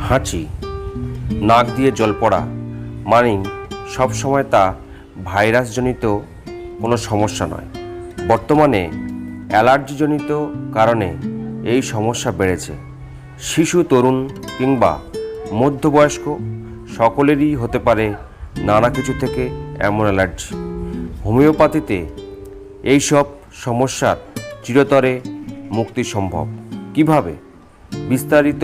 হাঁচি, নাক দিয়ে জল পড়া মানেই সবসময় তা ভাইরাসজনিত কোনো সমস্যা নয়। বর্তমানে অ্যালার্জিজনিত কারণে এই সমস্যা বেড়েছে। শিশু, তরুণ কিংবা মধ্যবয়স্ক সকলেরই হতে পারে নানা কিছু থেকে এমন অ্যালার্জি। হোমিওপ্যাথিতে এইসব সমস্যার চিরতরে মুক্তি সম্ভব। কীভাবে? বিস্তারিত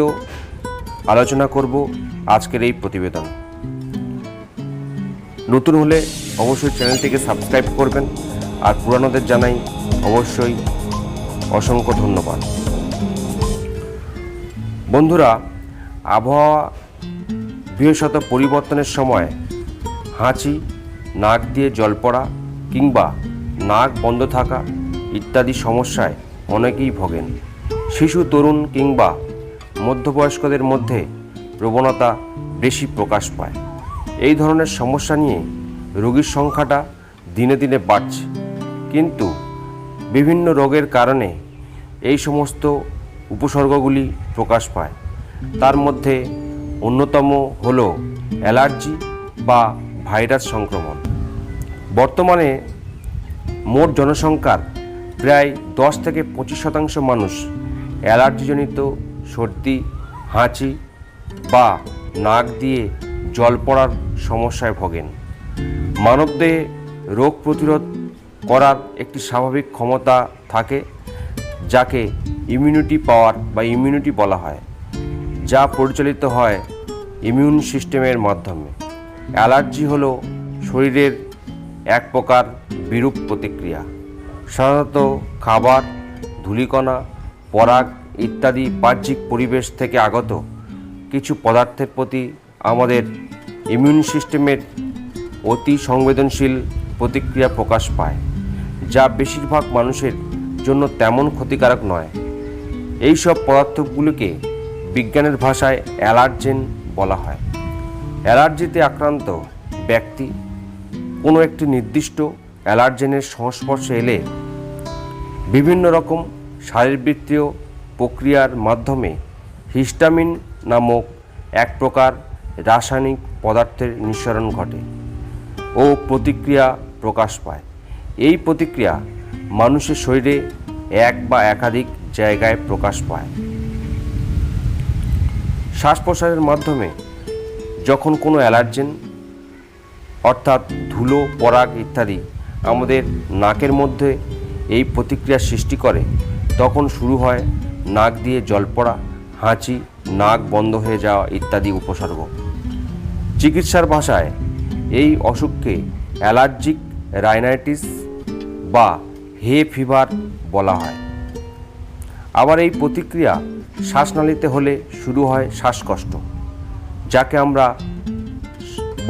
আলোচনা করব আজকের এই প্রতিবেদন। নতুন হলে অবশ্যই চ্যানেলটিকে সাবস্ক্রাইব করবেন, আর পুরানোদের জানাই অবশ্যই অসংখ্য ধন্যবাদ। বন্ধুরা, আবহাওয়া বৃহস্পত পরিবর্তনের সময় হাঁচি, নাক দিয়ে জল পড়া কিংবা নাক বন্ধ থাকা ইত্যাদি সমস্যায় অনেকেই ভোগেন। শিশু, তরুণ কিংবা মধ্যবয়স্কদের মধ্যে প্রবণতা বেশি প্রকাশ পায়। এই ধরনের সমস্যা নিয়ে রোগীর সংখ্যাটা দিনে দিনে বাড়ছে। কিন্তু বিভিন্ন রোগের কারণে এই সমস্ত উপসর্গগুলি প্রকাশ পায়। তার মধ্যে অন্যতম হল অ্যালার্জি বা ভাইরাস সংক্রমণ। বর্তমানে মোট জনসংখ্যার প্রায় দশ থেকে পঁচিশ শতাংশ মানুষ অ্যালার্জিজনিত সর্দি, হাঁচি বা নাক দিয়ে জল পড়ার সমস্যায় ভোগেন। মানবদেহে রোগ প্রতিরোধ করার একটি স্বাভাবিক ক্ষমতা থাকে, যাকে ইমিউনিটি পাওয়ার বা ইমিউনিটি বলা হয়, যা পরিচালিত হয় ইমিউন সিস্টেমের মাধ্যমে। অ্যালার্জি হল শরীরের এক প্রকার বিরূপ প্রতিক্রিয়া। সাধারণত খাবার, ধূলিকণা পরাগ ইত্যাদি বাহ্যিক পরিবেশ থেকে আগত। কিছু পদার্থের প্রতি আমাদের ইমিউন সিস্টেমের অতি সংবেদনশীল প্রতিক্রিয়া প্রকাশ পায়, যা বেশিরভাগ মানুষের জন্য তেমন ক্ষতিকারক নয়। এই সব পদার্থগুলিকে বিজ্ঞানের ভাষায় অ্যালার্জেন বলা হয়। অ্যালার্জিতে আক্রান্ত ব্যক্তি কোনো একটি নির্দিষ্ট অ্যালার্জেনের সংস্পর্শে এলে বিভিন্ন রকম শারীরবৃত্তীয় প্রক্রিয়ার মাধ্যমে হিস্টামিন নামক এক প্রকার রাসায়নিক পদার্থের নিঃসরণ ঘটে ও প্রতিক্রিয়া প্রকাশ পায়। এই প্রতিক্রিয়া মানুষের শরীরে এক বা একাধিক জায়গায় প্রকাশ পায়। শ্বাস প্রশ্বাসের মাধ্যমে যখন কোনো অ্যালার্জেন অর্থাৎ ধুলো, পরাগ ইত্যাদি আমাদের নাকের মধ্যে এই প্রতিক্রিয়া সৃষ্টি করে তখন শুরু হয় নাক দিয়ে জল পড়া, হাঁচি, নাক বন্ধ হয়ে যাওয়া ইত্যাদি উপসর্গ। চিকিৎসার ভাষায় এই অসুখকে অ্যালার্জিক রাইনাইটিস বা হে ফিভার বলা হয়। আবার এই প্রতিক্রিয়া শ্বাসনালীতে হলে শুরু হয় শ্বাসকষ্ট, যাকে আমরা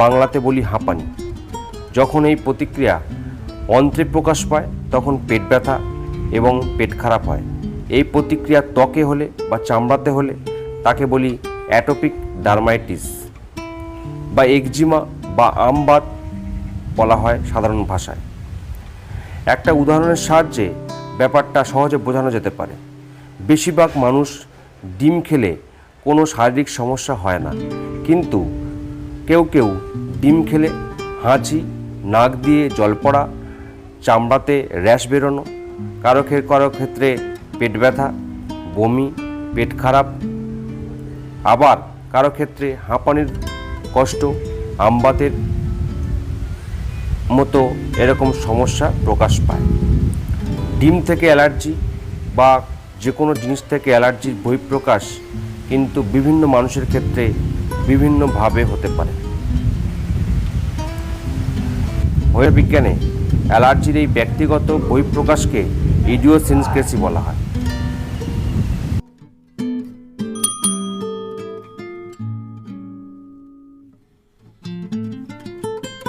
বাংলাতে বলি হাঁপানি। যখন এই প্রতিক্রিয়া অন্ত্রে প্রকাশ পায়, তখন পেট ব্যথা এবং পেট খারাপ হয়। এই প্রতিক্রিয়া ত্বকে হলে বা চামড়াতে হলে তাকে বলি অ্যাটোপিক ডার্মাইটিস বা একজিমা বা আমবাত বলা হয় সাধারণ ভাষায়। একটা উদাহরণের সাহায্যে ব্যাপারটা সহজে বোঝানো যেতে পারে। বেশিরভাগ মানুষ ডিম খেলে কোনো শারীরিক সমস্যা হয় না। কিন্তু কেউ কেউ ডিম খেলে হাঁচি, নাক দিয়ে জল পড়া, চামড়াতে র্যাশ বেরোনো কারও কারও ক্ষেত্রে পেট ব্যথা, বমি, পেট খারাপ। আবার কারও ক্ষেত্রে হাঁপানির কষ্ট, আমবাতের মতো এরকম সমস্যা প্রকাশ পায়। ডিম থেকে অ্যালার্জি বা যে কোনো জিনিস থেকে অ্যালার্জির বহিঃপ্রকাশ কিন্তু বিভিন্ন মানুষের ক্ষেত্রে বিভিন্নভাবে হতে পারে। বিজ্ঞানে অ্যালার্জির এই ব্যক্তিগত বহিঃপ্রকাশকে ইডিওসিনক্রেসি বলা হয়।